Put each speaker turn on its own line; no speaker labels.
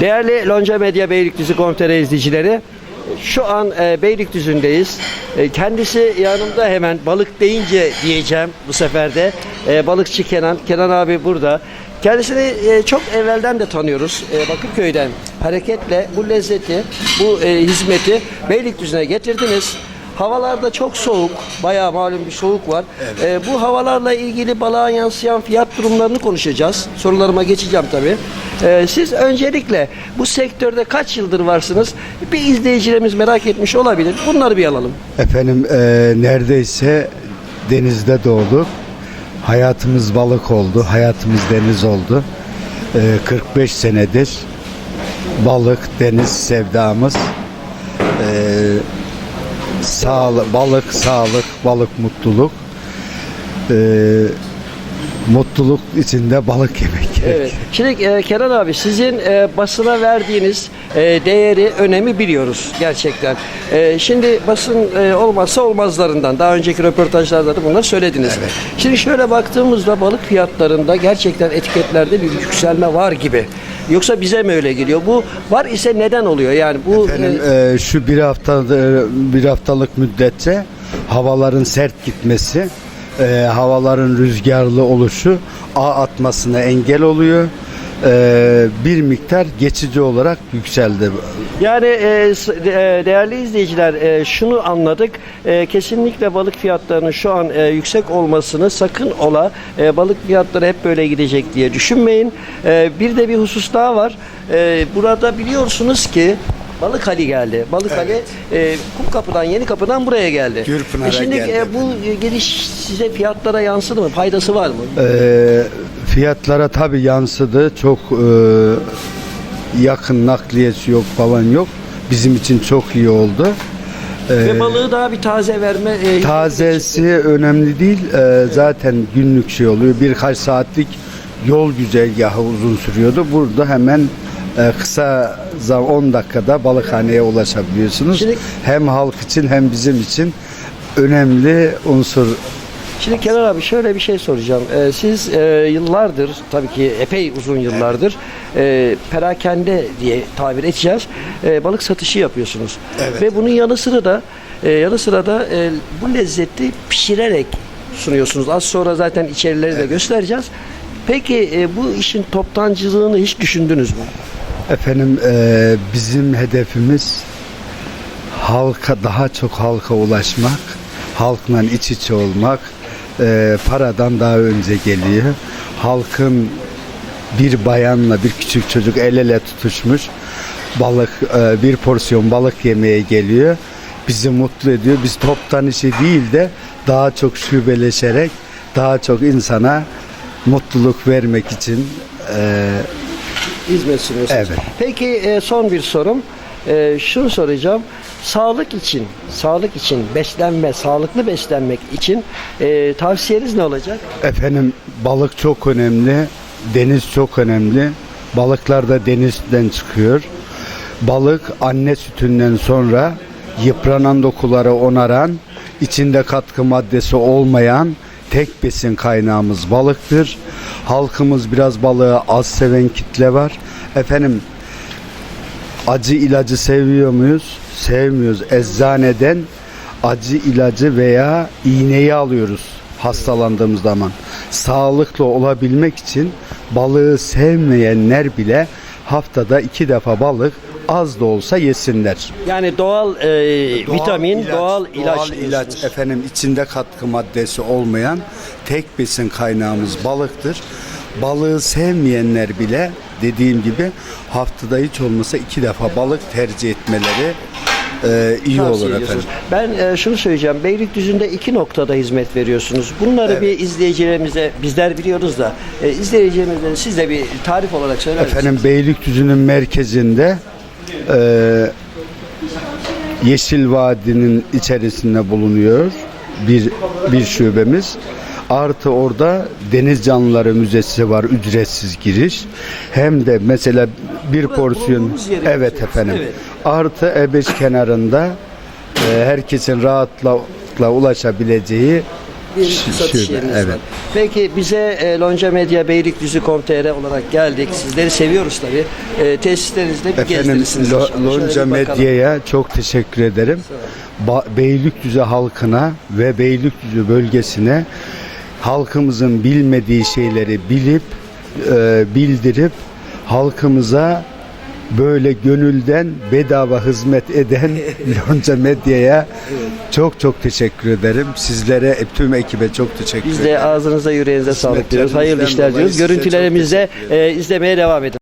Değerli Lonca Medya Beylikdüzü.com.tr izleyicileri, şu an e, Beylikdüzü'ndeyiz. E, kendisi yanımda hemen balık deyince diyeceğim bu sefer de. E, balıkçı Kenan, Kenan abi burada. Kendisini e, çok evvelden de tanıyoruz. E, Bakırköy'den hareketle bu lezzeti, bu e, hizmeti Beylikdüzü'ne getirdiniz. Havalarda çok soğuk, bayağı malum bir soğuk var. Ee, bu havalarla ilgili balığa yansıyan fiyat durumlarını konuşacağız. Sorularıma geçeceğim tabii. Ee, siz öncelikle bu sektörde kaç yıldır varsınız? Bir izleyicilerimiz merak etmiş olabilir. Bunları bir alalım.
Efendim e, neredeyse denizde doğduk. Hayatımız balık oldu, hayatımız deniz oldu. E, 45 senedir balık, deniz sevdamız. E, sağlık, balık, sağlık, balık, mutluluk. E, mutluluk içinde balık yemek gerek.
Evet. Şimdi e, Kenan abi sizin e, basına verdiğiniz e, değeri, önemi biliyoruz gerçekten. E, şimdi basın e, olmazsa olmazlarından. Daha önceki röportajlarda da bunları söylediniz. Şimdi şöyle baktığımızda balık fiyatlarında gerçekten etiketlerde bir yükselme var gibi. Yoksa bize mi öyle geliyor? Bu var ise neden oluyor? Yani bu
Efendim
e,
e, şu bir hafta bir haftalık müddetçe havaların sert gitmesi, e, havaların rüzgarlı oluşu ağ atmasına engel oluyor. E, bir miktar geçici olarak yükseldi.
Yani e, e, değerli izleyiciler e, şunu anladık. E, kesinlikle balık fiyatlarının şu an e, yüksek olmasını sakın ola e, balık fiyatları hep böyle gidecek diye düşünmeyin. E, bir de bir husus daha var. E, burada biliyorsunuz ki Balık Ali geldi. Balık Ali e, Kumkapı'dan, Yeni Kapı'dan buraya geldi.
Gürpınar'a
E şimdi
geldi
e, bu e, geliş size fiyatlara yansıdı mı? Faydası var mı?
E, fiyatlara tabi yansıdı. Çok e, yakın nakliyesi yok falan yok. Bizim için çok iyi oldu.
Ve balığı daha bir taze verme e,
Tazesi önemli değil. Ee, zaten günlük şey oluyor. Birkaç saatlik yol güzergahı uzun sürüyordu. Burada hemen e, kısa zaman 10 dakikada balıkhaneye ulaşabiliyorsunuz.
Şimdi-
hem halk için hem bizim için önemli unsur.
Şimdi Kenan abi şöyle bir şey soracağım. Ee, siz e, yıllardır, tabii ki epey uzun yıllardır e, perakende diye tabir edeceğiz, e, balık satışı yapıyorsunuz.
Evet.
Ve bunun yanı sıra da e, yanı sıra da e, bu lezzeti pişirerek sunuyorsunuz. Az sonra zaten içerileri de göstereceğiz. Peki e, bu işin toptancılığını hiç düşündünüz mü?
Efendim e, bizim hedefimiz halka daha çok halka ulaşmak, halkla iç içe olmak e, paradan daha önce geliyor. Halkın bir bayanla bir küçük çocuk el ele tutuşmuş balık e, bir porsiyon balık yemeye geliyor. Bizi mutlu ediyor. Biz toptan işi değil de daha çok şubeleşerek daha çok insana mutluluk vermek için e,
hizmet sunuyorsunuz.
Evet.
Peki e, son bir sorum. E, şunu soracağım. Sağlık için, sağlık için beslenme, sağlıklı beslenmek için e, tavsiyeniz ne olacak?
Efendim balık çok önemli, deniz çok önemli. Balıklar da denizden çıkıyor. Balık anne sütünden sonra yıpranan dokuları onaran, içinde katkı maddesi olmayan tek besin kaynağımız balıktır. Halkımız biraz balığı az seven kitle var. Efendim acı ilacı seviyor muyuz? Sevmiyoruz. Eczaneden acı ilacı veya iğneyi alıyoruz hastalandığımız zaman. Sağlıklı olabilmek için balığı sevmeyenler bile haftada iki defa balık az da olsa yesinler.
Yani doğal, e, vitamin, doğal ilaç.
doğal ilaç
diyorsunuz.
efendim içinde katkı maddesi olmayan tek besin kaynağımız balıktır. Balığı sevmeyenler bile dediğim gibi haftada hiç olmasa iki defa balık tercih etmeleri e, iyi
Tavsiye
olur
ediyorsunuz.
efendim.
Ben e, şunu söyleyeceğim. Beylikdüzü'nde iki noktada hizmet veriyorsunuz. Bunları bir izleyicilerimize, bizler biliyoruz da, e, izleyicilerimize siz de bir tarif olarak söyler misiniz?
Efendim Beylikdüzü'nün merkezinde e, Yeşil Vadi'nin içerisinde bulunuyor bir bir şubemiz. Artı orada Deniz Canlıları Müzesi var ücretsiz giriş. Hem de mesela bir
Burası
porsiyon
bulunduğumuz
evet efendim.
Evet.
Artı E5 kenarında e, herkesin rahatlıkla ulaşabileceği
bir
Ş-
satış
şube,
yeriniz
evet.
var. Peki bize e, Lonca Medya Beylikdüzü.com.tr olarak geldik. Sizleri seviyoruz tabii. E, tesislerinizde bir
Efendim
gezdirirsiniz.
Lo-
inşallah. Şöyle
Lonca
bir bakalım.
Medya'ya çok teşekkür ederim. Ba- Beylikdüzü halkına ve Beylikdüzü bölgesine halkımızın bilmediği şeyleri bilip e, bildirip halkımıza böyle gönülden bedava hizmet eden Lonca Medya'ya çok çok teşekkür ederim. Sizlere e, tüm ekibe çok teşekkür
Biz
ederim.
de ağzınıza yüreğinize sağlık diyoruz. Hayırlı işler diyoruz.
size çok
Görüntülerimizi de
teşekkür ederim.
e, izlemeye devam edin.